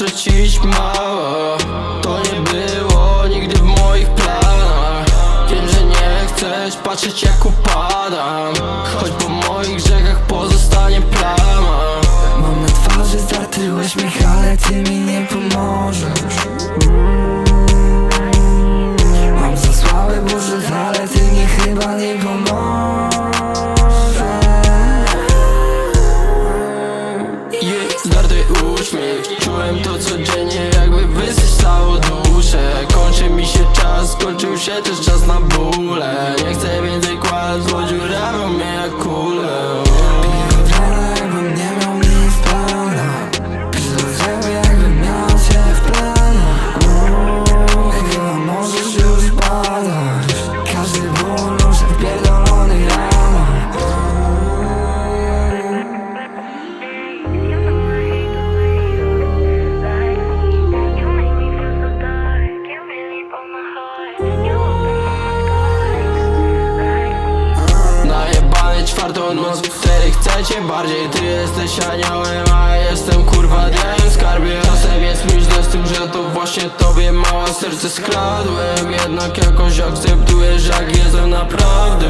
wrócić mała To nie było nigdy w moich planach. Wiem, że nie chcesz patrzeć jak upadam. Choć po moich grzechach pozostanie plama. Mam na twarzy zdarty uśmiech, ale ty mi nie pomożesz czas na bóle. Nie chcę więcej kład, złodziurawią mnie czwartą noc, w której chcecie bardziej Ty jesteś aniołem, a jestem kurwa dniem skarbie. Czasem jest mi źle z tym, że to właśnie tobie mała serce skradłem. Jednak jakoś Akceptujesz jak jestem naprawdę